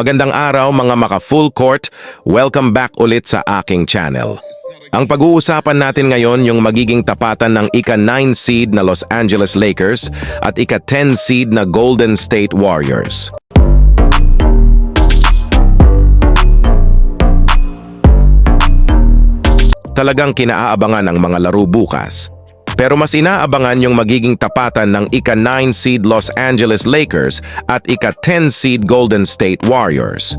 Magandang araw mga maka full court, welcome back ulit sa aking channel. Ang pag-uusapan natin ngayon yung magiging tapatan ng ika-9 seed na Los Angeles Lakers at ika-10 seed na Golden State Warriors. Talagang kinaabangan ang mga laro bukas. Pero mas inaabangan yung magiging tapatan ng ika-9 seed Los Angeles Lakers at ika-10 seed Golden State Warriors.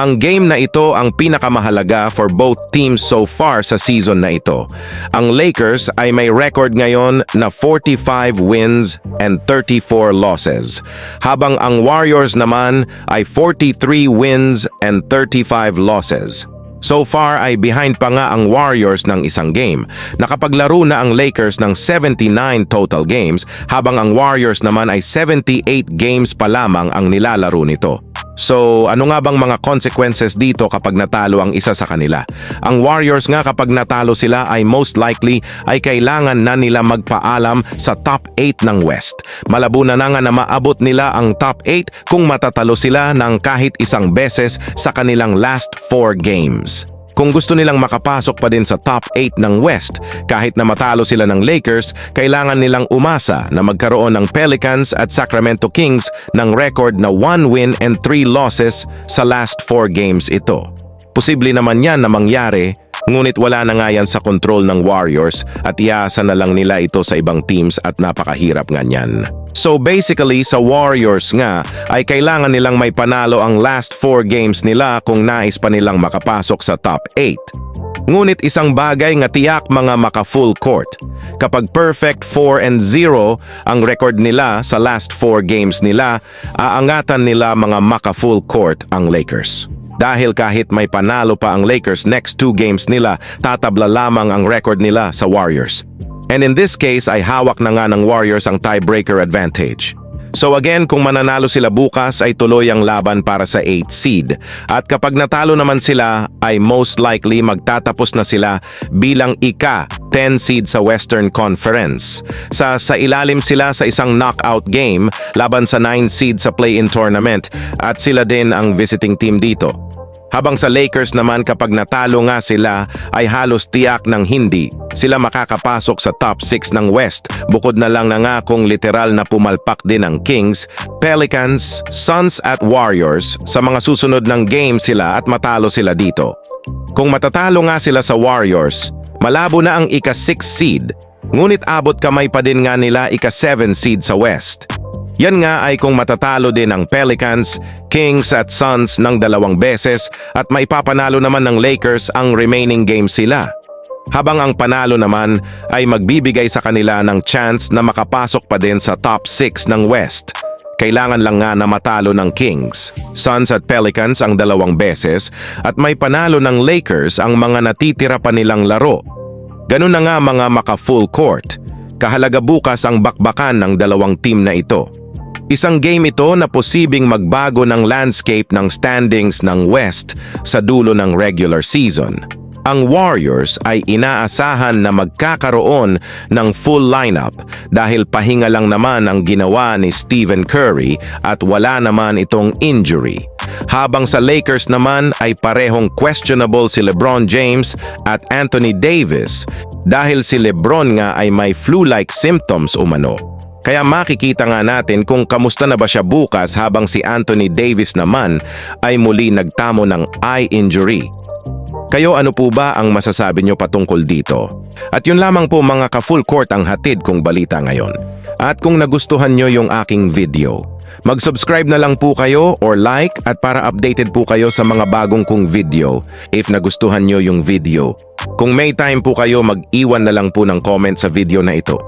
Ang game na ito ang pinakamahalaga for both teams so far sa season na ito. Ang Lakers ay may record ngayon na 45 wins and 34 losses, habang ang Warriors naman ay 43 wins and 35 losses. So far ay behind pa nga ang Warriors ng isang game. Nakapaglaro na ang Lakers ng 79 total games habang ang Warriors naman ay 78 games pa lamang ang nilalaro nito. So ano nga bang mga consequences dito kapag natalo ang isa sa kanila? Ang Warriors nga kapag natalo sila ay most likely ay kailangan na nila magpaalam sa top 8 ng West. Malabo na na nga na maabot nila ang top 8 kung matatalo sila ng kahit isang beses sa kanilang last 4 games. Kung gusto nilang makapasok pa din sa top 8 ng West, kahit na matalo sila ng Lakers, kailangan nilang umasa na magkaroon ng Pelicans at Sacramento Kings ng record na 1 win and 3 losses sa last 4 games ito. Posible naman yan na mangyari, ngunit wala na nga yan sa control ng Warriors at iasa na lang nila ito sa ibang teams at napakahirap nga niyan. So basically sa Warriors nga ay kailangan nilang may panalo ang last 4 games nila kung nais pa nilang makapasok sa top 8. Ngunit isang bagay nga tiyak mga maka full court. Kapag perfect 4 and 0 ang record nila sa last 4 games nila, aangatan nila mga maka full court ang Lakers. Dahil kahit may panalo pa ang Lakers next 2 games nila, tatabla lamang ang record nila sa Warriors. And in this case ay hawak na nga ng Warriors ang tiebreaker advantage. So again, kung mananalo sila bukas ay tuloy ang laban para sa 8 seed. At kapag natalo naman sila ay most likely magtatapos na sila bilang ika 10 seed sa Western Conference. Sa sa ilalim sila sa isang knockout game laban sa 9 seed sa play-in tournament at sila din ang visiting team dito. Habang sa Lakers naman kapag natalo nga sila ay halos tiyak ng hindi sila makakapasok sa top 6 ng West bukod na lang na nga kung literal na pumalpak din ang Kings, Pelicans, Suns at Warriors sa mga susunod ng game sila at matalo sila dito. Kung matatalo nga sila sa Warriors, malabo na ang ika-6 seed ngunit abot kamay pa din nga nila ika-7 seed sa West. Yan nga ay kung matatalo din ang Pelicans, Kings at Suns ng dalawang beses at maipapanalo naman ng Lakers ang remaining games sila. Habang ang panalo naman ay magbibigay sa kanila ng chance na makapasok pa din sa top 6 ng West. Kailangan lang nga na matalo ng Kings, Suns at Pelicans ang dalawang beses at may panalo ng Lakers ang mga natitira pa nilang laro. Ganun na nga mga maka full court. Kahalaga bukas ang bakbakan ng dalawang team na ito. Isang game ito na posibing magbago ng landscape ng standings ng West sa dulo ng regular season. Ang Warriors ay inaasahan na magkakaroon ng full lineup dahil pahinga lang naman ang ginawa ni Stephen Curry at wala naman itong injury. Habang sa Lakers naman ay parehong questionable si LeBron James at Anthony Davis dahil si LeBron nga ay may flu-like symptoms umano. Kaya makikita nga natin kung kamusta na ba siya bukas habang si Anthony Davis naman ay muli nagtamo ng eye injury. Kayo ano po ba ang masasabi nyo patungkol dito? At yun lamang po mga ka-full court ang hatid kong balita ngayon. At kung nagustuhan nyo yung aking video, mag-subscribe na lang po kayo or like at para updated po kayo sa mga bagong kong video if nagustuhan nyo yung video. Kung may time po kayo, mag-iwan na lang po ng comment sa video na ito.